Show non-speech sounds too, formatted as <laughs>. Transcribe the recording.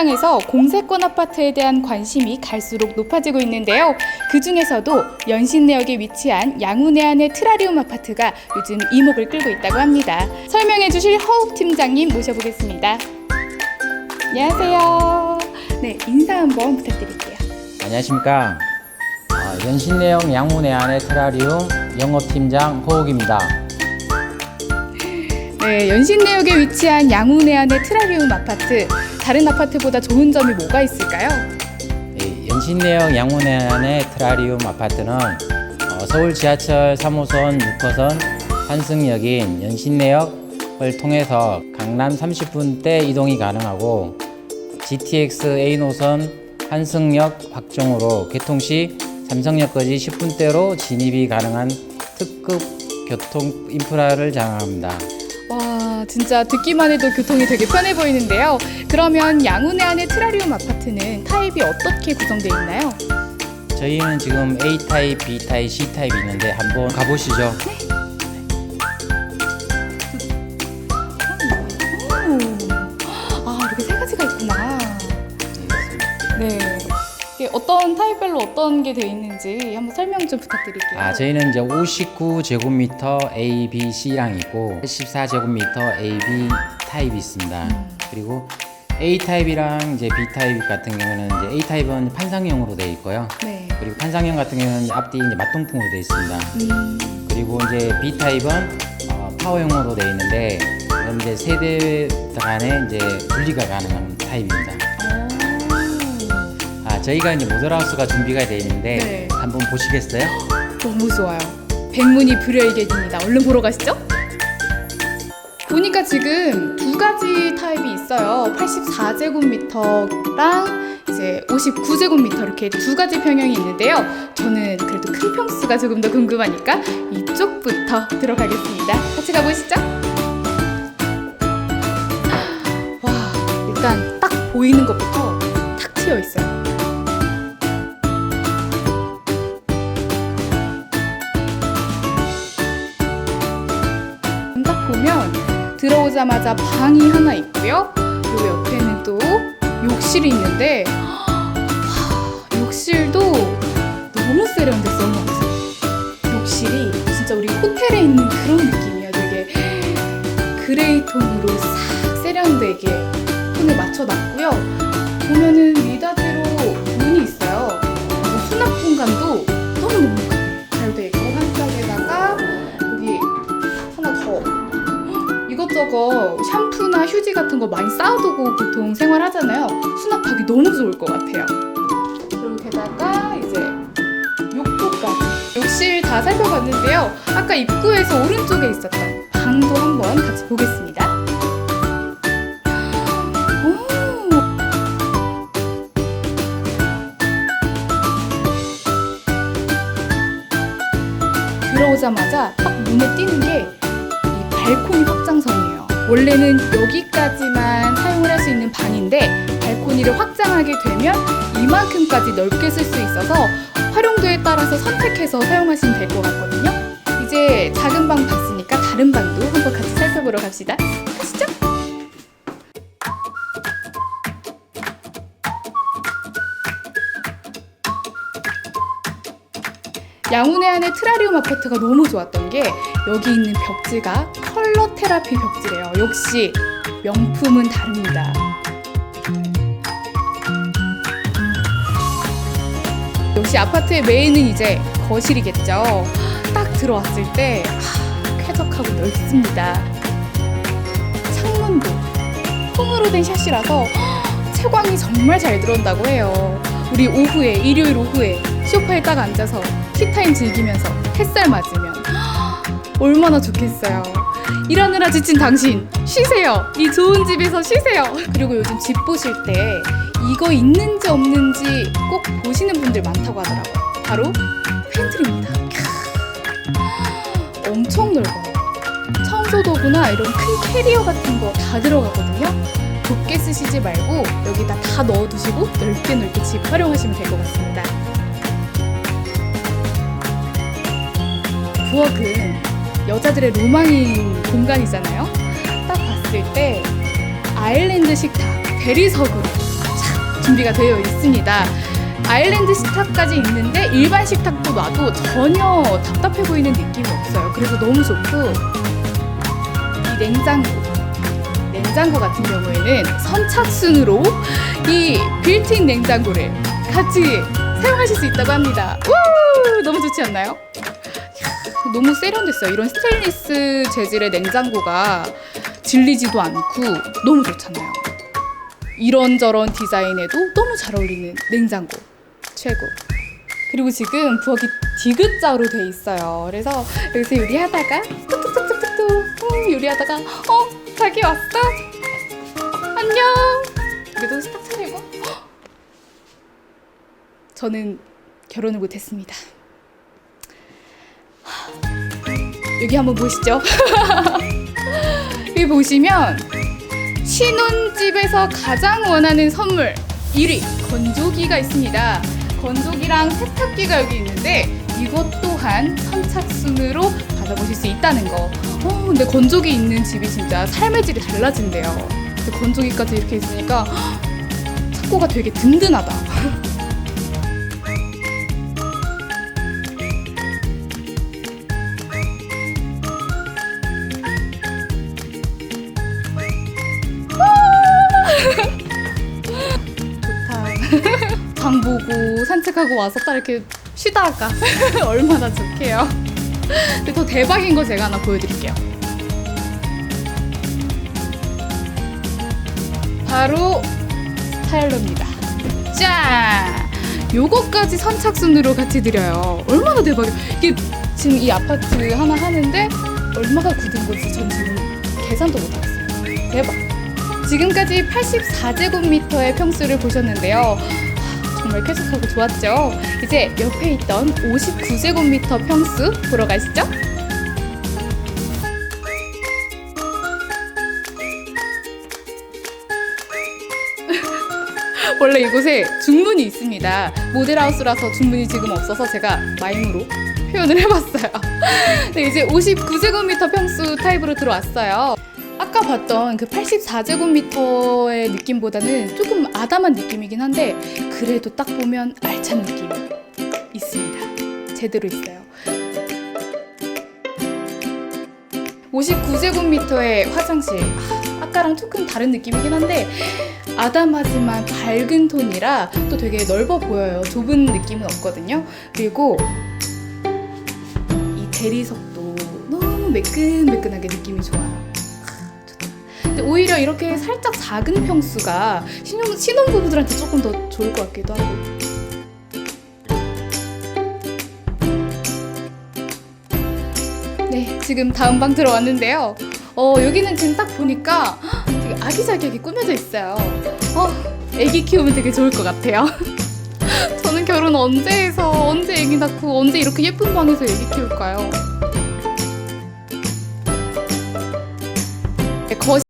시장에서 공세권 아파트에 대한 관심이 갈수록 높아지고 있는데요. 그 중에서도 연신내역에 위치한 양운해안의 트라리움 아파트가 요즘 이목을 끌고 있다고 합니다. 설명해 주실 허욱 팀장님 모셔보겠습니다. 안녕하세요. 네, 인사 한번 부탁드릴게요. 안녕하십니까. 아, 연신내역 양문해안의 테라리움 영업팀장 호욱입니다. 네, 연신내역에 위치한 양운해안의 트라리움 아파트. 다른 아파트보다 좋은 점이 뭐가 있을까요? 이 연신내역 양문해안의 테라리움 아파트는 어, 서울 지하철 3호선 6호선 환승역인 연신내역을 통해서 강남 30분대 이동이 가능하고 GTX A 노선 환승역 확종으로 개통 시 삼성역까지 10분대로 진입이 가능한 특급 교통 인프라를 자랑합니다. 와, 진짜 듣기만 해도 교통이 되게 편해 보이는데요. 그러면 양운해안의 트라리움 아파트는 타입이 어떻게 구성되어 있나요? 저희는 지금 A 타입, B 타입, C 타입이 있는데 한번 가보시죠. 오, 아, 이렇게 세 가지가 있구나. 네. 이게 어떤 타입별로 어떤 게 되어 있는지 한번 설명 좀 부탁드릴게요. 아, 저희는 이제 59제곱미터 A, B, C랑 있고 14제곱미터 A, B 타입이 있습니다. 그리고 A 타입이랑 이제 B 타입 같은 경우는 이제 A 타입은 판상형으로 되어 있고요. 네. 그리고 판상형 같은 경우는 앞뒤 이제 맞동풍으로 되어 있습니다. 음, 그리고 이제 B 타입은 어, 파워형으로 되어 있는데 이건 이제 세대 간에 이제 분리가 가능한 타입입니다. 저희가 이제 모델하우스가 준비가 되어 있는데 네. 한번 보시겠어요? 너무 좋아요. 백문이 불여일견입니다. 얼른 보러 가시죠. 보니까 지금 두 가지 타입이 있어요. 84제곱미터랑 이제 59제곱미터 이렇게 두 가지 평형이 있는데요. 저는 그래도 큰 평수가 조금 더 궁금하니까 이쪽부터 들어가겠습니다. 같이 가보시죠. 와, 일단 딱 보이는 것부터 탁 트여 있어요. 들어오자마자 방이 하나 있고요. 요 옆에는 또 욕실이 있는데 하, 욕실도 너무 세련됐어. 욕실이 진짜 우리 호텔에 있는 그런 느낌이야. 되게 그레이 톤으로 싹 세련되게 톤을 맞춰놨고요. 휴지 같은 거 많이 쌓아두고 보통 생활하잖아요. 수납하기 너무 좋을 것 같아요. 그리고 게다가 이제 욕조까지 욕실 다 살펴봤는데요. 아까 입구에서 오른쪽에 있었던 방도 한번 같이 보겠습니다. 오, 들어오자마자 딱 눈에 띄는 게 이 발코니 확장성이에요. 원래는 여기까지만 사용을 할 수 있는 방인데 발코니를 확장하게 되면 이만큼까지 넓게 쓸 수 있어서 활용도에 따라서 선택해서 사용하시면 될 것 같거든요. 이제 작은 방 봤으니까 다른 방도 한번 같이 살펴보러 갑시다. 가시죠. 양운해안의 트라리움 아파트가 너무 좋았던 게 여기 있는 벽지가 컬러 테라피 벽지래요. 역시 명품은 다릅니다. 역시 아파트의 메인은 이제 거실이겠죠. 딱 들어왔을 때 하, 쾌적하고 넓습니다. 창문도 폼으로 된 샷이라서 채광이 정말 잘 들어온다고 해요. 우리 오후에 일요일 오후에 소파에 딱 앉아서 티타임 즐기면서 햇살 맞으면 얼마나 좋겠어요. 일하느라 지친 당신 쉬세요. 이 좋은 집에서 쉬세요. 그리고 요즘 집 보실 때 이거 있는지 없는지 꼭 보시는 분들 많다고 하더라고요. 바로 팬트리입니다. 캬, 엄청 넓어요. 청소도구나 이런 큰 캐리어 같은 거 다 들어가거든요. 좁게 쓰시지 말고 여기다 다 넣어두시고 넓게 넓게 집 활용하시면 될 것 같습니다. 부엌은 여자들의 로망인 공간이잖아요. 딱 봤을 때 아일랜드 식탁 대리석으로 준비가 되어 있습니다. 아일랜드 식탁까지 있는데 일반 식탁도 놔도 전혀 답답해 보이는 느낌이 없어요. 그래서 너무 좋고 이 냉장고 냉장고 같은 경우에는 선착순으로 이 빌트인 냉장고를 같이 사용하실 수 있다고 합니다. 우! 너무 좋지 않나요? 너무 세련됐어요. 이런 스테인리스 재질의 냉장고가 질리지도 않고 너무 좋잖아요. 이런저런 디자인에도 너무 잘 어울리는 냉장고 최고. 그리고 지금 부엌이 디귿자로 돼 있어요. 그래서 여기서 요리하다가 뚝뚝뚝뚝뚝 음, 요리하다가 어 자기 왔어? 안녕. 그래도 스탁 차리고 헉! 저는 결혼을 못했습니다. 여기 한번 보시죠. <laughs> 여기 보시면 신혼집에서 가장 원하는 선물 1위 건조기가 있습니다. 건조기랑 세탁기가 여기 있는데 이것 또한 선착순으로 받아보실 수 있다는 거. 어, 근데 건조기 있는 집이 진짜 삶의 질이 달라진대요. 건조기까지 이렇게 있으니까 <gasps> 헉, 창고가 되게 든든하다. 보고 산책하고 와서 딱 이렇게 쉬다가 <laughs> 얼마나 좋게요. 근데 더 대박인 거 제가 하나 보여드릴게요. 바로 스타일러입니다. 짠! 요거까지 선착순으로 같이 드려요. 얼마나 대박이야. 이게 지금 이 아파트 하나 하는데 얼마가 굳은 건지 전 지금 계산도 못하겠어요. 대박. 지금까지 84제곱미터의 평수를 보셨는데요. 하, 정말 쾌적하고 좋았죠? 이제 옆에 있던 59제곱미터 평수 보러 가시죠. <laughs> 원래 이곳에 중문이 있습니다. 모델하우스라서 중문이 지금 없어서 제가 마임으로 표현을 해봤어요. <laughs> 네, 이제 59제곱미터 평수 타입으로 들어왔어요. 아까 봤던 그 84제곱미터의 느낌보다는 조금 아담한 느낌이긴 한데 그래도 딱 보면 알찬 느낌이 있습니다. 제대로 있어요. 59제곱미터의 화장실. 아, 아까랑 조금 다른 느낌이긴 한데 아담하지만 밝은 톤이라 또 되게 넓어 보여요. 좁은 느낌은 없거든요. 그리고 이 대리석도 너무 매끈매끈하게 느낌이 좋아요. 근데 오히려 이렇게 살짝 작은 평수가 신혼, 신혼부부들한테 조금 더 좋을 것 같기도 하고. 네, 지금 다음 방 들어왔는데요. 어, 여기는 지금 딱 보니까 헉, 되게 아기자기하게 꾸며져 있어요. 어, 애기 키우면 되게 좋을 것 같아요. <laughs> 저는 결혼 언제 해서 언제 애기 낳고 언제 이렇게 예쁜 방에서 애기 키울까요? 네, 거